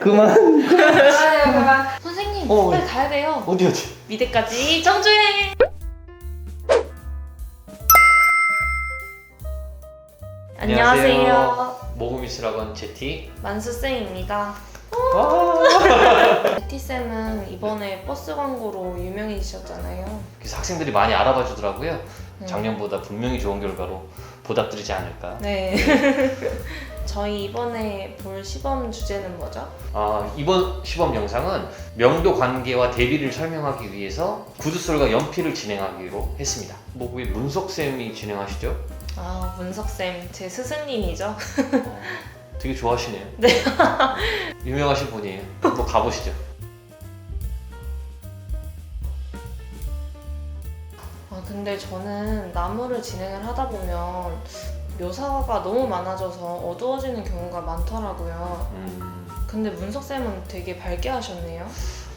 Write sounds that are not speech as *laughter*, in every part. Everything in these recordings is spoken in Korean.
그만. 가요 그만. 선생님 어. 빨리 가야 돼요. 어디 어디? 미대까지 정주행. 안녕하세요. 모금 미술학원 제티. 만수쌤입니다. 아. 베티 쌤은 이번에 버스 광고로 유명해지셨잖아요. 그래서 학생들이 많이 알아봐 주더라고요. 음. 작년보다 분명히 좋은 결과로 보답드리지 않을까. 네. 저희 이번에 볼 시범 주제는 뭐죠? 아, 이번 시범 영상은 명도 관계와 대비를 설명하기 위해서 구두솔과 연필을 진행하기로 했습니다. 뭐 왜 문석 쌤이 진행하시죠? 아 문석쌤 제 스승님이죠. 어, 되게 좋아하시네요. *laughs* 네. 유명하신 분이에요. 한번 가보시죠. 아 근데 저는 나무를 진행을 하다 보면 묘사가 너무 많아져서 어두워지는 경우가 많더라고요. 음, 근데 문석 쌤은 되게 밝게 하셨네요.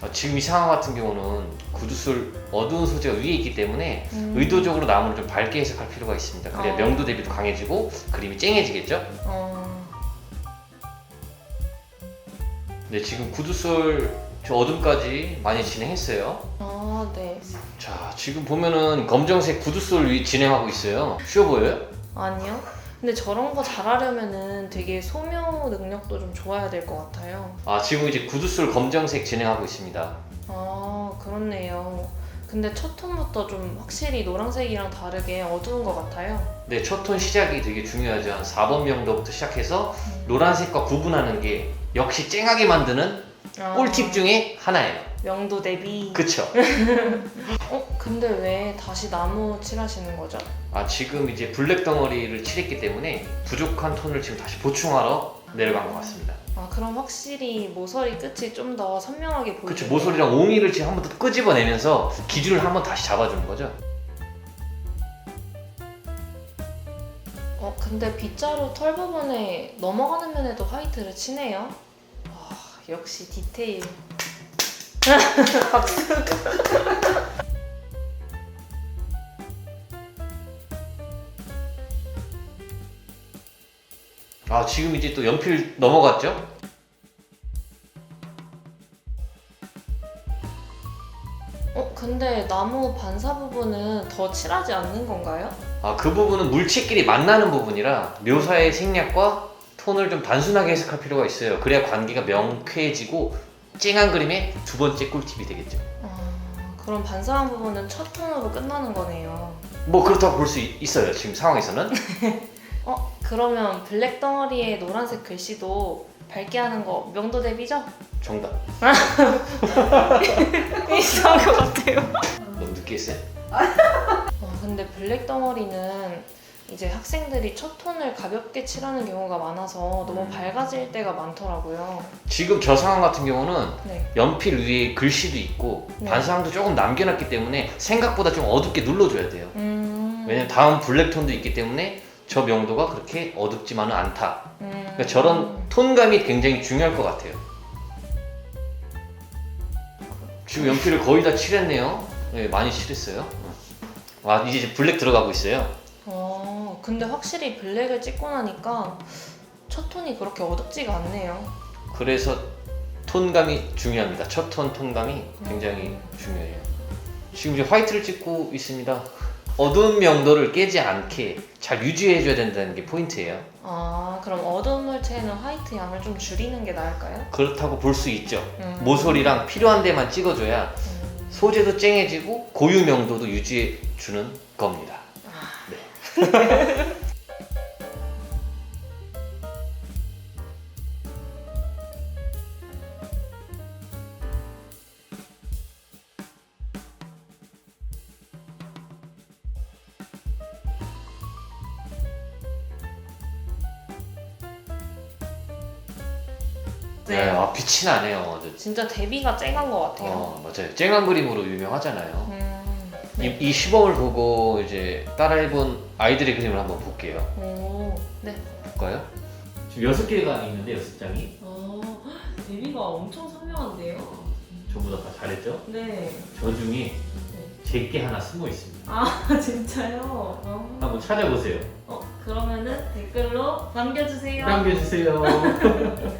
아, 지금 이 상황 같은 경우는 구두솔 어두운 소재가 위에 있기 때문에 음. 의도적으로 나무를 좀 밝게 해석할 필요가 있습니다. 그래야 어. 명도 대비도 강해지고 그림이 쨍해지겠죠? 어... 네, 지금 구두솔 저 어둠까지 많이 진행했어요. 아 네. 자, 지금 보면은 검정색 구두솔 위 진행하고 있어요. 쉬워 보여요? 아니요. 근데 저런 거 잘하려면은 되게 소묘 능력도 좀 좋아야 될 것 같아요. 아, 지금 이제 구두솔 검정색 진행하고 있습니다. 아 그렇네요. 근데 첫 톤부터 좀 확실히 노란색이랑 다르게 어두운 것 같아요. 네, 첫톤 시작이 되게 중요하죠. 한 4번 명도부터 시작해서 노란색과 구분하는 게 역시 쨍하게 만드는 아, 꿀팁 중에 하나예요. 명도 대비. 그쵸? *laughs* 어 근데 왜 다시 나무 칠하시는 거죠? 아, 지금 이제 블랙 덩어리를 칠했기 때문에 부족한 톤을 지금 다시 보충하러 내려간 것 같습니다. 아 그럼 확실히 모서리 끝이 좀 더 선명하게 보이죠. 그쵸, 모서리랑 옹이를 지금 한 번 더 끄집어내면서 기준을 한 번 다시 잡아주는 거죠. 어 근데 빗자루 털 부분에 넘어가는 면에도 화이트를 치네요. 와 역시 디테일. *laughs* 박수. 아, 지금 이제 또 연필 넘어갔죠? 어 근데 나무 반사 부분은 더 칠하지 않는 건가요? 아, 그 부분은 물체끼리 만나는 부분이라 묘사의 생략과 톤을 좀 단순하게 해석할 필요가 있어요. 그래야 관계가 명쾌해지고 쨍한 그림의 두 번째 꿀팁이 되겠죠. 아 그럼 반사한 부분은 첫 톤으로 끝나는 거네요. 뭐 그렇다고 볼 수 있어요. 지금 상황에서는. *laughs* 어 그러면 블랙 덩어리에 노란색 글씨도 밝게 하는 거 명도 대비죠? 정답. *laughs* 이상한 것 같아요. 너무 늦게 했어요. 어, 근데 블랙 덩어리는 이제 학생들이 첫 톤을 가볍게 칠하는 경우가 많아서 너무 밝아질 때가 많더라고요. 지금 저 상황 같은 경우는 네. 연필 위에 글씨도 있고 네. 반사항도 조금 남겨놨기 때문에 생각보다 좀 어둡게 눌러줘야 돼요. 음. 왜냐면 다음 블랙톤도 있기 때문에 저 명도가 그렇게 어둡지만은 않다. 음. 그러니까 저런 톤감이 굉장히 중요할 것 같아요. 지금 연필을 거의 다 칠했네요. 네, 많이 칠했어요. 아 이제 이제 블랙 들어가고 있어요. 어, 근데 확실히 블랙을 찍고 나니까 첫 톤이 그렇게 어둡지가 않네요. 그래서 톤감이 중요합니다. 첫 톤 톤감이 굉장히 중요해요. 지금 이제 화이트를 찍고 있습니다. 어두운 명도를 깨지 않게 잘 유지해줘야 된다는 게 포인트예요. 아, 그럼 어두운 물체에는 화이트 양을 좀 줄이는 게 나을까요? 그렇다고 볼 수 있죠. 음. 모서리랑 필요한 데만 찍어줘야 음. 소재도 쨍해지고 고유 명도도 유지해 주는 겁니다. 네, *laughs* 아, 빛이 나네요. 아주. 진짜 대비가 쨍한 것 같아요. 어, 맞아요. 쨍한 그림으로 유명하잖아요. 음. 이, 네. 이 시범을 보고 이제 따라해본 아이들의 그림을 한번 볼게요. 오, 네. 볼까요? 지금 여섯 개가 있는데 여섯 장이 어, 대비가 엄청 선명한데요? 전부 다, 다 잘했죠? 네. 저 중에 제게 하나 숨어 있습니다. 아, *laughs* 진짜요? 어. 한번 찾아보세요. 어, 그러면은 댓글로 남겨주세요. 남겨주세요. *laughs*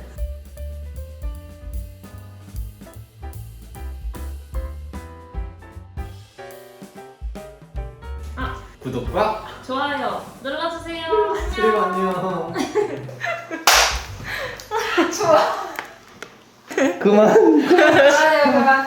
좋아요 눌러주세요. 그리고 안녕. *laughs* 좋아. 그만. 좋아요 그만.